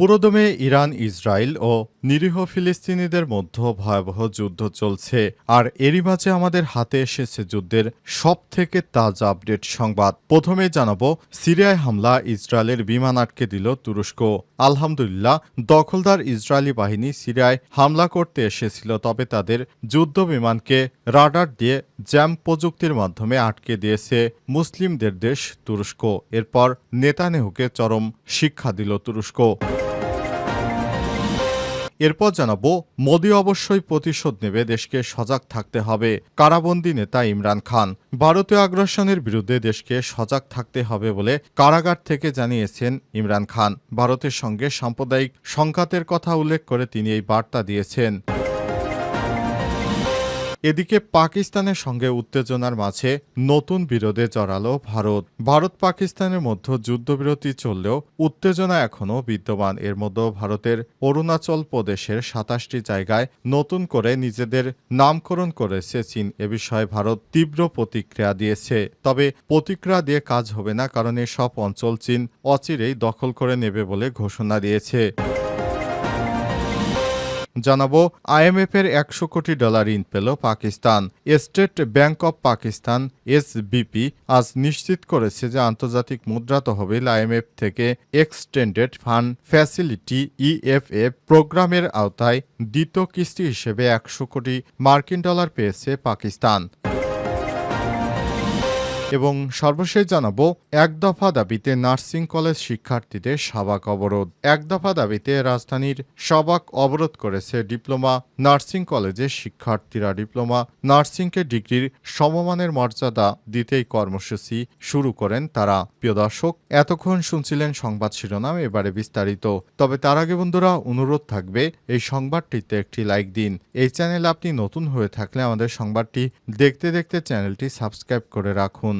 পুরোদমে Iran, Israel ও নিরীহ ফিলিস্তিনিদের মধ্যে ভয়াবহ যুদ্ধ চলছে। আর এরই মাঝে আমাদের হাতে এসেছে যুদ্ধের সব থেকে তাজা আপডেট সংবাদ। প্রথমে জানাব, সিরিয়ায় হামলা ইসরায়েলের বিমান আটকে দিল তুরস্ক। আলহামদুলিল্লাহ, দখলদার ইসরায়েলি বাহিনী সিরিয়ায় হামলা করতে এসেছিল, তবে তাদের যুদ্ধ বিমানকে রাডার দিয়ে জ্যাম প্রযুক্তির মাধ্যমে আটকে দিয়েছে মুসলিমদের দেশ তুরস্ক। এরপর নেতানেহুকে চরম শিক্ষা দিল তুরস্ক। এরপর জানাব, মোদি অবশ্যই প্রতিশোধ নেবে, দেশকে সজাগ থাকতে হবে, কারাবন্দী নেতা ইমরান খান। ভারতীয় আগ্রাসনের বিরুদ্ধে দেশকে সজাগ থাকতে হবে বলে কারাগার থেকে জানিয়েছেন ইমরান খান। ভারতের সঙ্গে সাম্প্রদায়িক সংঘাতের কথা উল্লেখ করে তিনি এই বার্তা দিয়েছেন। এদিকে পাকিস্তানের সঙ্গে উত্তেজনার মাঝে নতুন বিরোধে জড়ালো ভারত। ভারত পাকিস্তানের মধ্যে যুদ্ধবিরতি চললেও উত্তেজনা এখনও বিদ্যমান। এর মধ্যে ভারতের অরুণাচল প্রদেশের সাতাশটি জায়গায় নতুন করে নিজেদের নামকরণ করেছে চীন। এ বিষয়ে ভারত তীব্র প্রতিক্রিয়া দিয়েছে। তবে প্রতিক্রিয়া দিয়ে কাজ হবে না, কারণ সব অঞ্চল চীন অচিরেই দখল করে নেবে বলে ঘোষণা দিয়েছে। জানাব আইএমএফ এর একশো কোটি ডলার ঋণ পেল Pakistan. State bank of Pakistan, SBP, আজ নিশ্চিত করেছে যে আন্তর্জাতিক মুদ্রা তহবিল আইএমএফ থেকে এক্সটেন্ডেড ফান্ড ফ্যাসিলিটি ইএফএফ প্রোগ্রামের আওতায় দ্বিতীয় কিস্তি হিসেবে একশো কোটি মার্কিন ডলার পেয়েছে পাকিস্তান। এবং সর্বশেষ জানাব, এক দফা দাবিতে নার্সিং কলেজ শিক্ষার্থীদের সাবাক অবরোধ। এক দফা দাবিতে রাজধানীর সাবাক অবরোধ করেছে ডিপ্লোমা নার্সিং কলেজের শিক্ষার্থীরা। ডিপ্লোমা নার্সিংকে ডিগ্রির সমমানের মর্যাদা দিতেই কর্মসূচি শুরু করেন তারা। প্রিয় দর্শক, এতক্ষণ শুনছিলেন সংবাদ শিরোনাম, এবারে বিস্তারিত। তবে তার আগে বন্ধুরা, অনুরোধ থাকবে, এই সংবাদটিতে একটি লাইক দিন। এই চ্যানেল আপনি নতুন হয়ে থাকলে আমাদের সংবাদটি দেখতে দেখতে চ্যানেলটি সাবস্ক্রাইব করে রাখুন।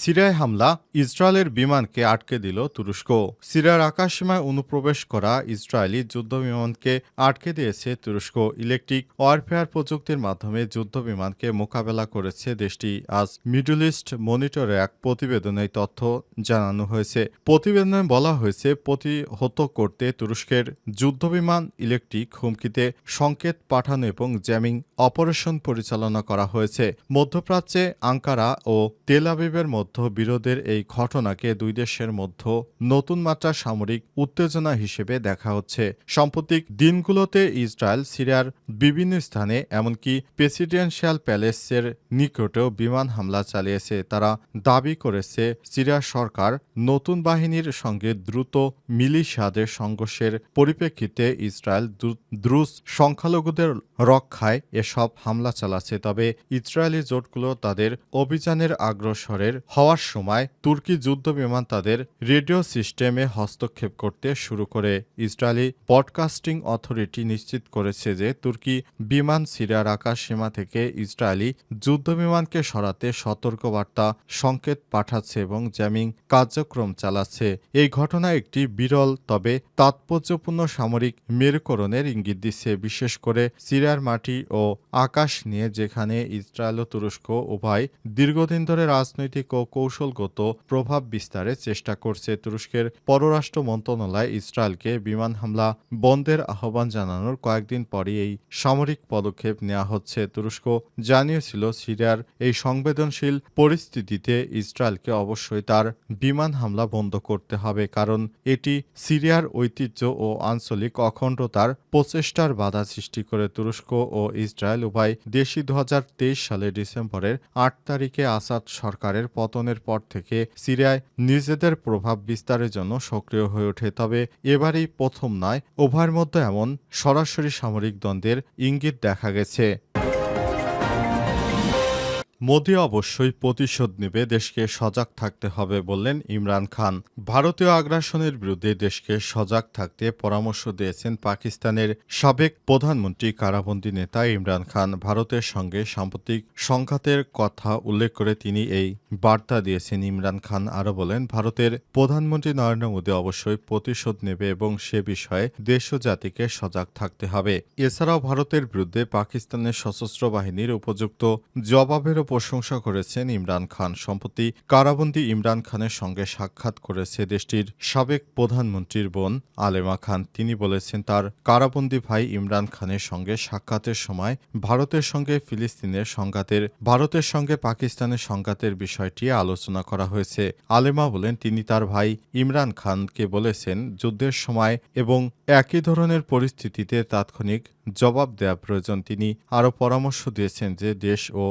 সিরিয়ায় হামলা ইসরায়েলের বিমানকে আটকে দিল তুরস্ক। সিরিয়ার আকাশসীমায় অনুপ্রবেশ করা ইসরায়েলি যুদ্ধ বিমানকে আটকে দিয়েছে তুরস্ক। ইলেকট্রিক ওয়ারফেয়ার প্রযুক্তির মাধ্যমে যুদ্ধ বিমানকে মোকাবেলা করেছে দেশটি। আজ মিডল ইস্ট মনিটরে এক প্রতিবেদনে তথ্য জানানো হয়েছে। প্রতিবেদনে বলা হয়েছে, প্রতিহত করতে তুরস্কের যুদ্ধবিমান ইলেকট্রিক হুমকিতে সংকেত পাঠানো এবং জ্যামিং অপারেশন পরিচালনা করা হয়েছে। মধ্যপ্রাচ্যে আঙ্কারা ও তেল আবিবের মধ্যে বিরোধের এই ঘটনাকে দুই দেশের মধ্যে নতুন মাত্রা সামরিক উত্তেজনা হিসেবে দেখা হচ্ছে। সাম্প্রতিক দিনগুলোতে ইসরায়েল, সিরিয়ার বিভিন্ন স্থানে এমনকি প্রেসিডেন্সিয়াল প্যালেসের নিকটেও বিমান হামলা চালিয়েছে। তারা দাবি করেছে, সিরিয়া সরকার নতুন বাহিনীর সঙ্গে দ্রুত মিলিশিয়াদের সংঘর্ষের পরিপ্রেক্ষিতে ইসরায়েল দ্রুজ সংখ্যালঘুদের রক্ষায় এসব হামলা চালাচ্ছে। তবে ইসরায়েলি জোটগুলো তাদের অভিযানের আগ্রসরের হওয়ার সময় তুর্কি যুদ্ধ বিমান তাদের রেডিও সিস্টেমে হস্তক্ষেপ করতে শুরু করে। ইসরায়েলি পডকাস্টিং অথরিটি নিশ্চিত করেছে যে তুর্কি বিমান সিরিয়ার আকাশ সীমা থেকে ইসরায়েলি যুদ্ধ বিমানকে সরাতে সতর্কবার্তা সংকেত পাঠাচ্ছে এবং জ্যামিং কার্যক্রম চালাচ্ছে। এই ঘটনা একটি বিরল তবে তাৎপর্যপূর্ণ সামরিক মেরুকরণের ইঙ্গিত দিচ্ছে। বিশেষ করে সিরিয়ার মাটি ও আকাশ নিয়ে যেখানে ইসরায়েল ও তুরস্ক উভয় দীর্ঘদিন ধরে রাজনৈতিক ও কৌশলগত প্রভাব বিস্তারের চেষ্টা করছে তুরস্কের পররাষ্ট্র মন্ত্রণালয় ইসরায়েলকে বিমান হামলা বন্ধের আহ্বান জানানোর কয়েকদিন পরই এই সামরিক পদক্ষেপ নেওয়া হচ্ছে। তুরস্ক জানিয়েছিল, সিরিয়ার এই সংবেদনশীল পরিস্থিতিতে ইসরায়েলকে অবশ্যই তার বিমান হামলা বন্ধ করতে হবে, কারণ এটি সিরিয়ার ঐতিহ্য ও আঞ্চলিক অখণ্ডতার প্রচেষ্টার বাধা সৃষ্টি করে। তুরস্ক ও ইসরায়েল উভয় দেশই দু সালে ডিসেম্বরের আট তারিখে আসাদ সরকারের পতনের পর থেকে সিরিয়ায় নিজেদের প্রভাব বিস্তারের জন্য সক্রিয় হয়ে ওঠে। তবে এবারই প্রথম নয়, উভয়ের মধ্যে এমন সরাসরি সামরিক দ্বন্দ্বের ইঙ্গিত দেখা গেছে। মোদি অবশ্যই প্রতিশোধ নেবে, দেশকে সজাগ থাকতে হবে বললেন ইমরান খান। ভারতীয় আগ্রাসনের বিরুদ্ধে দেশকে সজাগ থাকতে পরামর্শ দিয়েছেন পাকিস্তানের সাবেক প্রধানমন্ত্রী কারাবন্দী নেতা ইমরান খান। ভারতের সঙ্গে সাম্প্রতিক সংঘাতের কথা উল্লেখ করে তিনি এই বার্তা দিয়েছেন ইমরান খান। আরও বলেন, ভারতের প্রধানমন্ত্রী নরেন্দ্র মোদী অবশ্যই প্রতিশোধ নেবে এবং সে বিষয়ে দেশ ও জাতিকে সজাগ থাকতে হবে। এছাড়াও ভারতের বিরুদ্ধে পাকিস্তানের সশস্ত্র বাহিনীর উপযুক্ত জবাবেরও প্রশংসা করেছেন ইমরান খান। সম্প্রতি কারাবন্দী ইমরান খানের সঙ্গে সাক্ষাৎ করেছে দেশটির সাবেক প্রধানমন্ত্রীর বোন আলেমা খান। তিনি বলেছেন, তার কারাবন্দী ভাই ইমরান খানের সঙ্গে সাক্ষাতের সময় ভারতের সঙ্গে ফিলিস্তিনের সংঘাতের, ভারতের সঙ্গে পাকিস্তানের সংঘাতের বিষয়টি আলোচনা করা হয়েছে। আলেমা বলেন, তিনি তার ভাই ইমরান খানকে বলেছেন, যুদ্ধের সময় এবং একই ধরনের পরিস্থিতিতে তাৎক্ষণিক জবাব দেওয়া প্রয়োজন। তিনি আরও পরামর্শ দিয়েছেন যে দেশ ও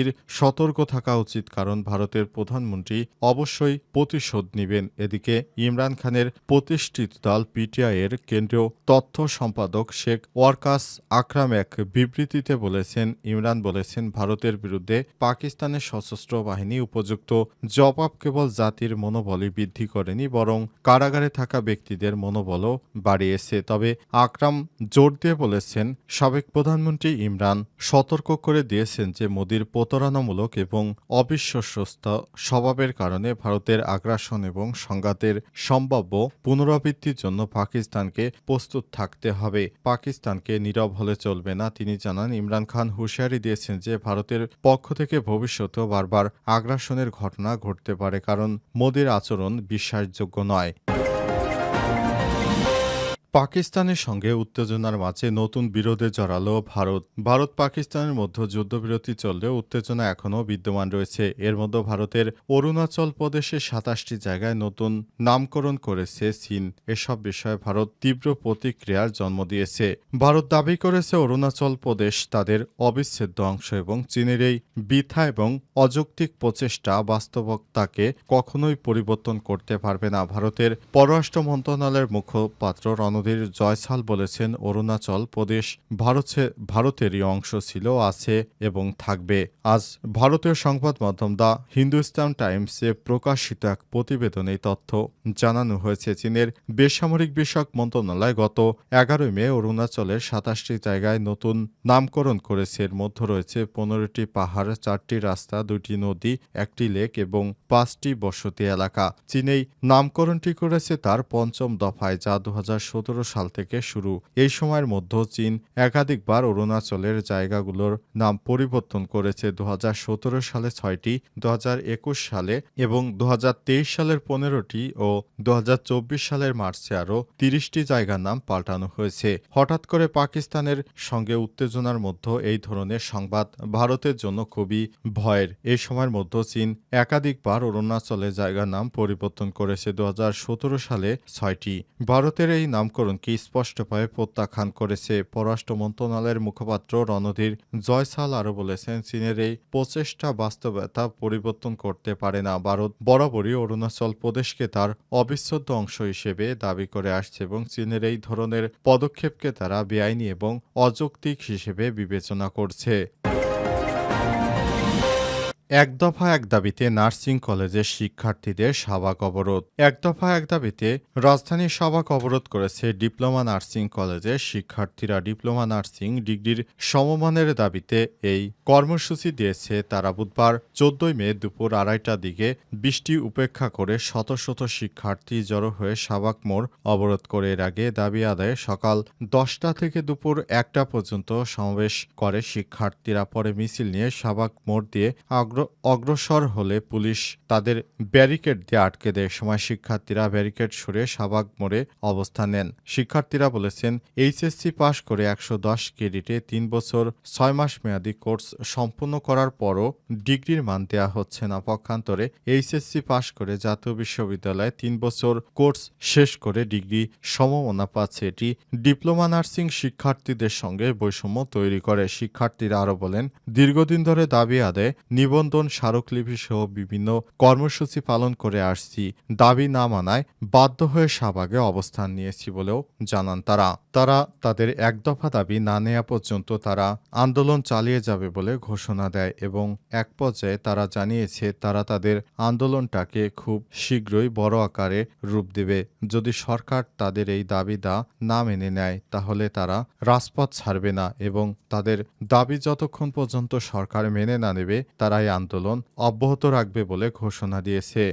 জাতির সতর্ক থাকা উচিত, কারণ ভারতের প্রধানমন্ত্রী অবশ্যই প্রতিশোধ নেবেন। এদিকে ইমরান খানের প্রতিষ্ঠিত দল পিটিআই এর কেন্দ্রীয় তথ্য সম্পাদক শেখ ওয়ারকাস আকরাম এক বিবৃতিতে বলেছেন, ইমরান বলেছেন, ভারতের বিরুদ্ধে পাকিস্তানের সশস্ত্র বাহিনী উপযুক্ত জবাব কেবল জাতির মনোবলই বৃদ্ধি করেনি, বরং কারাগারে থাকা ব্যক্তিদের মনোবলও বাড়িয়েছে। তবে আকরাম জোর দিয়ে বলেছেন, সাবেক প্রধানমন্ত্রী ইমরান সতর্ক করে দিয়েছেন যে মোদীর প্রতারণামূলক এবং অবিশ্বস্ত স্বভাবের কারণে ভারতের আগ্রাসন এবং সংঘাতের সম্ভাব্য পুনরাবৃত্তির জন্য পাকিস্তানকে প্রস্তুত থাকতে হবে। পাকিস্তানকে নীরব হলে চলবে না, তিনি জানান। ইমরান খান হুঁশিয়ারি দিয়েছেন যে, ভারতের পক্ষ থেকে ভবিষ্যতেও বারবার আগ্রাসনের ঘটনা ঘটতে পারে, কারণ মোদীর আচরণ বিশ্বাসযোগ্য নয়। পাকিস্তানের সঙ্গে উত্তেজনার মাঝে নতুন বিরোধে জড়ালো ভারত। ভারত পাকিস্তানের মধ্যে যুদ্ধবিরতি চললেও উত্তেজনা এখনও বিদ্যমান রয়েছে। এর মধ্যে ভারতের অরুণাচল প্রদেশে সাতাশটি জায়গায় নতুন নামকরণ করেছে চীন। এসব বিষয়ে ভারত তীব্র প্রতিক্রিয়ার জন্ম দিয়েছে। ভারত দাবি করেছে অরুণাচল প্রদেশ তাদের অবিচ্ছেদ্য অংশ এবং চীনের এই বৃথা এবং অযৌক্তিক প্রচেষ্টা বাস্তবতাকে কখনোই পরিবর্তন করতে পারবে না। ভারতের পররাষ্ট্র মন্ত্রণালয়ের মুখপাত্র রণধীর জয়সাল বলেছেন, অরুণাচল প্রদেশ ভারতে ভারতেরই অংশ ছিল, আছে এবং থাকবে। আজ ভারতীয় সংবাদ মাধ্যম দ্য হিন্দুস্তান টাইমসে প্রকাশিত এক প্রতিবেদনে তথ্য জানানো হয়েছে। চীনের বেসামরিক বিষয়ক মন্ত্রণালয় গত এগারোই মে অরুণাচলের সাতাশটি জায়গায় নতুন নামকরণ করেছে। এর মধ্যে রয়েছে পনেরোটি পাহাড়, চারটি রাস্তা, দুটি নদী, একটি লেক এবং পাঁচটি বসতি এলাকা। চীনেই নামকরণটি করেছে তার পঞ্চম দফায়, যা দু সাল থেকে শুরু। এই সময়ের মধ্যে চীন একাধিকবার অরুণাচলের জায়গাগুলোর নাম পরিবর্তন করেছে। দু সালে ছয়টি দু সালে এবং দু সালের পনেরোটি ও দু সালের মার্চে আরও তিরিশটি জায়গার নাম পাল্টানো হয়েছে। হঠাৎ করে পাকিস্তানের সঙ্গে উত্তেজনার মধ্যে এই ধরনের সংবাদ ভারতের জন্য খুবই ভয়ের। এই সময়ের মধ্যে চীন একাধিকবার অরুণাচলের জায়গার নাম পরিবর্তন করেছে। দু হাজার সতেরো সালে ছয়টি। ভারতের এই নামকরণকে স্পষ্টভাবে প্রত্যাখ্যান করেছে পররাষ্ট্র মন্ত্রণালয়ের মুখপাত্র রণধীর জয়সাল আরও বলেছেন, চীনের এই প্রচেষ্টা বাস্তবতা পরিবর্তন করতে পারে না। ভারত বরাবরই অরুণাচল প্রদেশকে তার অবিচ্ছেদ্য অংশ হিসেবে দাবি করে আসছে এবং চীনের এই ধরনের পদক্ষেপকে তারা বেআইনি এবং অযৌক্তিক হিসেবে বিবেচনা করছে। এক দফা এক দাবিতে নার্সিং কলেজের শিক্ষার্থীদের সাবাক অবরোধ। এক দফা এক দাবিতে রাজধানীর সাবাক অবরোধ করেছে ডিপ্লোমা নার্সিং কলেজের শিক্ষার্থীরা। ডিপ্লোমা নার্সিং ডিগ্রির সমমানের দাবিতে এই কর্মসূচি দিয়েছে তারা বুধবার, চোদ্দই মে দুপুর আড়াইটার দিকে বৃষ্টি উপেক্ষা করে শত শত শিক্ষার্থী জড়ো হয়ে সাবাক মোড় অবরোধ করে। এর আগে দাবি আদায়ে সকাল দশটা থেকে দুপুর একটা পর্যন্ত সমাবেশ করে শিক্ষার্থীরা। পরে মিছিল নিয়ে সাবাক মোড় দিয়ে আগ্র অগ্রসর হলে পুলিশ তাদের ব্যারিকেড দিয়ে আটকে দেয়। সময় শিক্ষার্থীরা ব্যারিকেড সরে সাবাক মোড়ে অবস্থান নেন। শিক্ষার্থীরা বলেছেন, এইচএসসি পাশ করে একশো দশ ক্রেডিটে তিন বছর, ছয় মাস মেয়াদী কোর্স সম্পূর্ণ করার পরও ডিগ্রির মান দেওয়া হচ্ছে না। পক্ষান্তরে এইচএসসি পাশ করে জাতীয় বিশ্ববিদ্যালয়ে তিন বছর কোর্স শেষ করে ডিগ্রি সমমনা পাচ্ছে। এটি ডিপ্লোমা নার্সিং শিক্ষার্থীদের সঙ্গে বৈষম্য তৈরি করে। শিক্ষার্থীরা আরও বলেন, দীর্ঘদিন ধরে দাবি আদায় নিবন্ধন মানববন্ধন স্মারকলিপি সহ বিভিন্ন কর্মসূচি পালন করে আসছি। দাবি না মানায় বাধ্য হয়ে শাহবাগে অবস্থান নিয়েছি বলেও জানান তারা। তারা তাদের এক দফা দাবি না নেওয়া পর্যন্ত তারা আন্দোলন চালিয়ে যাবে বলে ঘোষণা দেয় এবং এক পর্যায়ে তারা জানিয়েছে তারা তাদের আন্দোলনটাকে খুব শীঘ্রই বড় আকারে রূপ দেবে। যদি সরকার তাদের এই দাবিদা না মেনে নেয়, তাহলে তারা রাজপথ ছাড়বে না এবং তাদের দাবি যতক্ষণ পর্যন্ত সরকার মেনে না নেবে তারা এই আন্দোলন অব্যাহত রাখবে বলে ঘোষণা দিয়েছে।